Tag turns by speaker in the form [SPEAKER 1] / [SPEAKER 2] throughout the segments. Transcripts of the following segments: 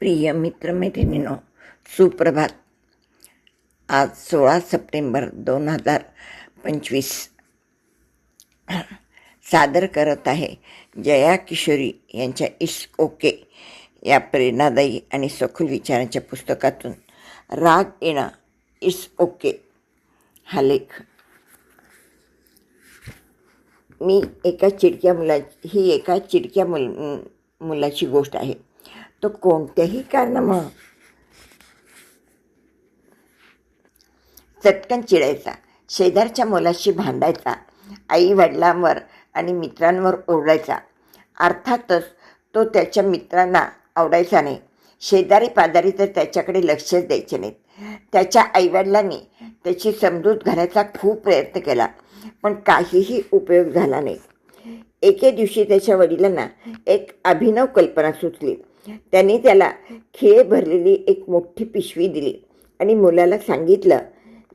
[SPEAKER 1] प्रिय मित्रमैत्रिणीनो सुप्रभात. आज सोळा सप्टेंबर दोन हजार पंचवीस. सादर करत आहे जया किशोरी यांच्या इस ओके या प्रेरणादायी आणि सखोल विचारांच्या पुस्तकातून. राग येणं इस ओके हा लेख. मी एका चिडक्या मुला ही एका चिडक्या मुल मुलाची गोष्ट आहे. तो कोणत्याही कारणामुळं चटकन चिडायचा. शेजारच्या मुलाशी भांडायचा. आई वडिलांवर आणि मित्रांवर ओरडायचा. अर्थातच तो त्याच्या मित्रांना आवडायचा नाही. शेजारी पाजारी तर त्याच्याकडे लक्षच द्यायचे नाहीत. त्याच्या आईवडिलांनी त्याची समजूत घालायचा खूप प्रयत्न केला पण काहीही उपयोग झाला नाही. एके दिवशी त्याच्या वडिलांना एक अभिनव कल्पना सुचली. त्यांनी त्याला खिळे भरलेली एक मोठी पिशवी दिली आणि मुलाला सांगितलं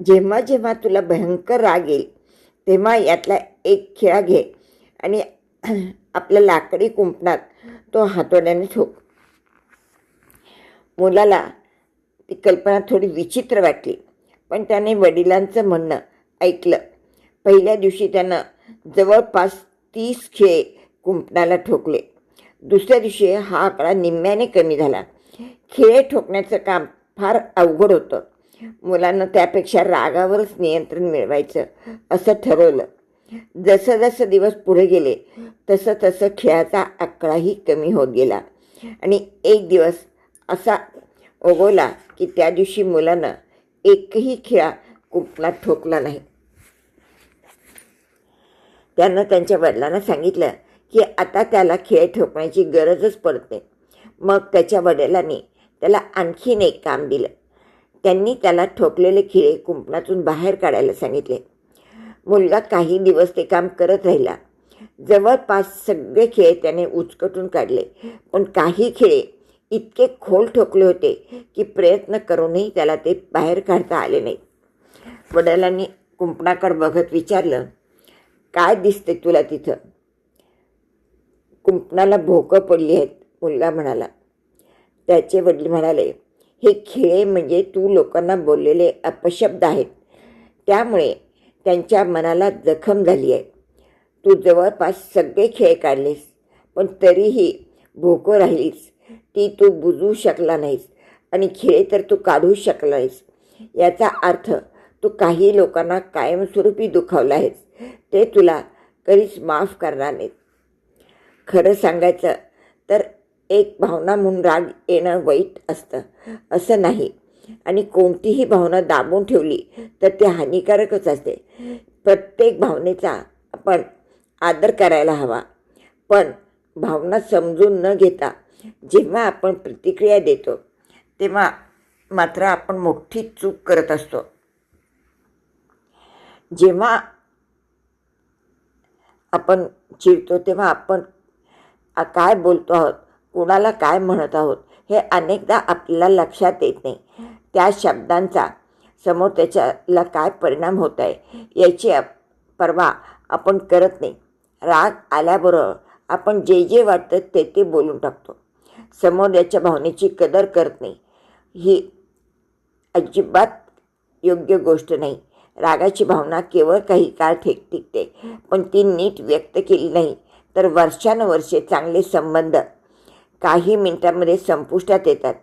[SPEAKER 1] जेव्हा जेव्हा तुला भयंकर राग येईल तेव्हा यातला एक खिळा घे आणि आपल्या लाकडी कुंपणात तो हातोड्याने ठोक मुलाला ती कल्पना थोडी विचित्र वाटली पण त्याने वडिलांचं म्हणणं ऐकलं. पहिल्या दिवशी त्यानं जवळपास तीस खेळ कुंपणाला ठोकले. दुसऱ्या दिवशी हा आकडा निम्म्याने कमी झाला. खिळे ठोकण्याचं काम फार अवघड होतं. मुलांना त्यापेक्षा रागावरच नियंत्रण मिळवायचं असं ठरवलं. जसं जसं दिवस पुढे गेले तसं तसं खेळाचा आकडाही कमी होत गेला. आणि एक दिवस असा ओगवला की त्या दिवशी मुलानं एकही खेळा कुंपणात ठोकला नाही. त्यांना त्यांच्या वडिलांना सांगितलं की आता त्याला खेळ ठोकण्याची गरजच पडत नाही. मग त्याच्या वडिलांनी त्याला आणखीन एक काम दिलं. त्यांनी त्याला ठोकलेले खिळे कुंपणातून बाहेर काढायला सांगितले. मुलगा काही दिवस ते काम करत राहिला. जवळपास सगळे खेळ त्याने उचकटून काढले. पण काही खिळे इतके खोल ठोकले होते की प्रयत्न करूनही त्याला ते बाहेर काढता आले नाही वडिलांनी कुंपणाकडे बघत विचारलं काय दिसते तुला तिथं? कुंपणाला भोकं पडली आहेत मुलगा म्हणाला. त्याचे वडील म्हणाले हे खिळे म्हणजे तू लोकांना बोललेले अपशब्द आहेत. त्यामुळे त्यांच्या मनाला जखम झाली आहे. तू जवळपास सगळे खेळ काढलेस पण तरीही भोकं राहिलीस. ती तू बुजू शकला नाहीस आणि खिळे तर तू काढू शकला नाहीस. याचा अर्थ तू काही लोकांना कायमस्वरूपी दुखावला आहेस. ते तुला कधीच माफ करणार नाहीत. खरं सांगायचं तर एक भावना म्हणून राग येणं वाईट असतं. असं नाही. आणि कोणतीही भावना दाबून ठेवली तर ते हानिकारकच असते. प्रत्येक भावनेचा आपण आदर करायला हवा. पण भावना समजून न घेता जेव्हा आपण प्रतिक्रिया देतो तेव्हा मात्र आपण मोठी चूक करत असतो. जेव्हा आपण चिडतो तेव्हा आपण काय बोलतो आहोत? कुणाला काय म्हणत आहोत? हे अनेकदा आपल्याला लक्षात येत नाही. त्या शब्दांचा समोर त्याच्याला काय परिणाम होत आहे याची परवा आपण करत नाही. राग आल्याबरोबर आपण जे जे वाटतं ते ते बोलून टाकतो. समोर याच्या भावनेची कदर करत नाही. ही अजिबात योग्य गोष्ट नाही. रागाची भावना केवळ काही काळ ठेक टिकते पण ती नीट व्यक्त केली नाही. तर वर्षानुवर्षे चांगले संबंध काही मिनटामध्ये संपुष्टात येतात.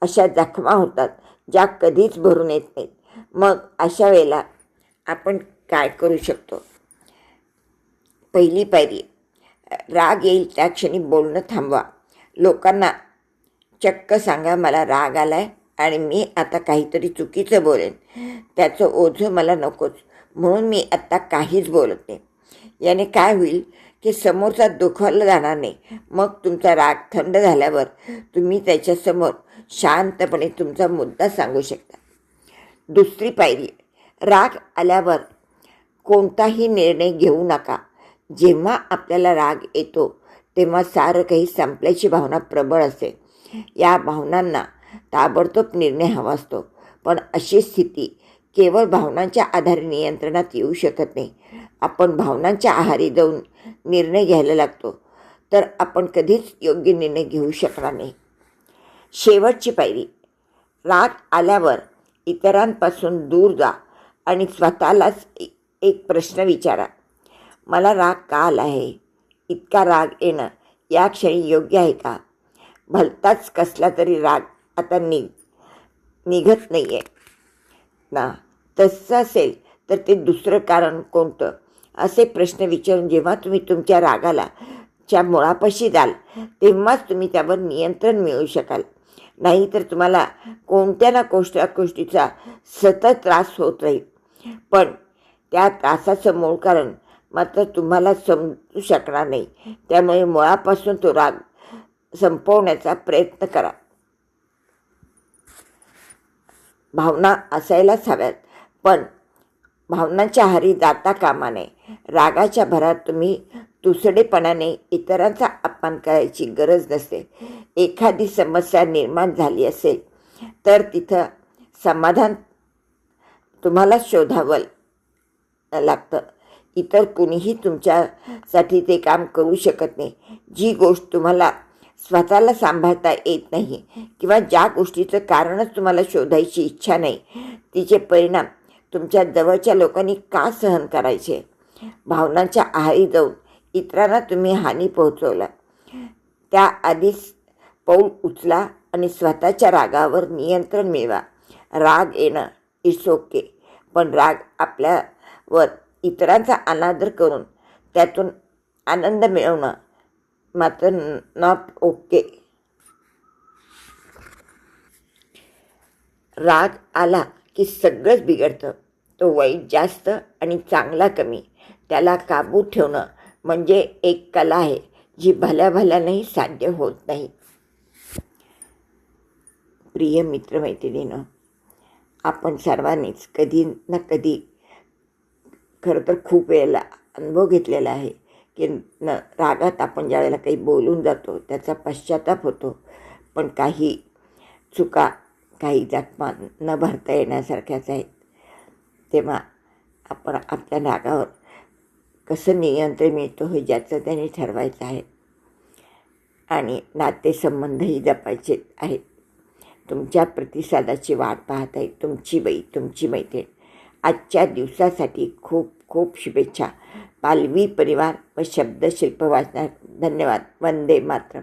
[SPEAKER 1] अशा जखमा होतात ज्या कधीच भरून येत नाहीत. मग अशा वेळेला आपण काय करू शकतो? पहिली पायरी राग येईल त्या क्षणी बोलणं थांबवा. लोकांना चक्क सांगा मला राग आला आहे आणि मी आता काहीतरी चुकीचं बोलेन. त्याचं ओझं मला नकोच. म्हणून मी आत्ता काहीच बोलत नाही. याने काय होईल? की समोरचा दुखावला जाणार नाही. मग तुमचा राग थंड झाल्यावर तुम्ही त्याच्यासमोर शांतपणे तुमचा मुद्दा सांगू शकता. दुसरी पायरी राग आल्यावर कोणताही निर्णय घेऊ नका. जेव्हा आपल्याला राग येतो तेव्हा सारं काही संपल्याची भावना प्रबळ असते. या भावनांना ताबडतोब निर्णय हवा असतो. पण अशी स्थिती केवळ भावनांच्या आधारे नियंत्रणात येऊ शकत नाही. आपण भावनांच्या आहारी जाऊन निर्णय घ्यायला लागतो तर आपण कधीच योग्य निर्णय घेऊ शकणार नाही. शेवटची पायरी राग आल्यावर इतरांपासून दूर जा आणि स्वतःलाच एक प्रश्न विचारा. मला राग का आला आहे? इतका राग येणं या क्षणी योग्य आहे का? भलताच कसला तरी राग आता निघ निघत नाही आहे ना तसं असेल तर ते दुसरं कारण कोणतं? असे प्रश्न विचारून जेव्हा तुम्ही तुमच्या रागाला च्या मुळापाशी जाल तेव्हाच तुम्ही त्यावर नियंत्रण मिळवू शकाल. नाहीतर तुम्हाला कोणत्या ना कोष्टा गोष्टीचा सतत त्रास होत राहील. पण त्या त्रासाचं मूळ कारण मात्र तुम्हाला समजू शकणार नाही. त्यामुळे मुळापासून तो राग संपवण्याचा प्रयत्न करा. भावना असायलाच हव्यात. पण भावनांच्या हारी जाता कामा नये रागाच्या भरात तुम्ही तुसडेपणाने इतरांचा अपमान करायची गरज नसते. एखादी समस्या निर्माण झाली असेल तर तिथं समाधान तुम्हाला शोधावं लागतं. इतर कुणीही तुमच्यासाठी ते काम करू शकत नाही. जी गोष्ट तुम्हाला स्वतःला सांभाळता येत नाही किंवा ज्या गोष्टीचं कारणच तुम्हाला शोधायची इच्छा नाही तिचे परिणाम तुमच्या जवळच्या लोकांनी का सहन करायचे? भावनांच्या आहारी जाऊन इतरांना तुम्ही हानी पोहोचवला. त्याआधीच पाऊल उचला आणि स्वतःच्या रागावर नियंत्रण मिळवा. राग येणं इट्स ओके पण राग आपल्यावर इतरांचा अनादर करून त्यातून आनंद मिळवणं मात्र नॉट ओके राग आला की सगळंच बिघडतं. तो वाईट जास्त आणि चांगला कमी. त्याला काबू ठेवणं म्हणजे एक कला आहे जी भल्या भल्यानंही साध्य होत नाही. प्रिय मित्रमैत्रिणीनं आपण सर्वांनीच कधी ना कधी खरं तर खूप वेळेला अनुभव घेतलेला आहे की न रागात आपण ज्यावेळेला काही बोलून जातो त्याचा पश्चाताप होतो. पण काही चुका काही जखमा न भरता येण्यासारख्याच आहेत. तेव्हा आपण आपल्या रागावर कसं नियंत्रण मिळतो हे ज्याचं त्यांनी ठरवायचं आहे. आणि नातेसंबंधही जपायचे आहेत. तुमच्या प्रतिसादाची वाट पाहत आहे. तुमची बाई तुमची मैत्रीण. आजच्या दिवसासाठी खूप खूप शुभेच्छा. पालवी परिवार व शब्दशिल्प वाचणार. धन्यवाद. वंदे मात्र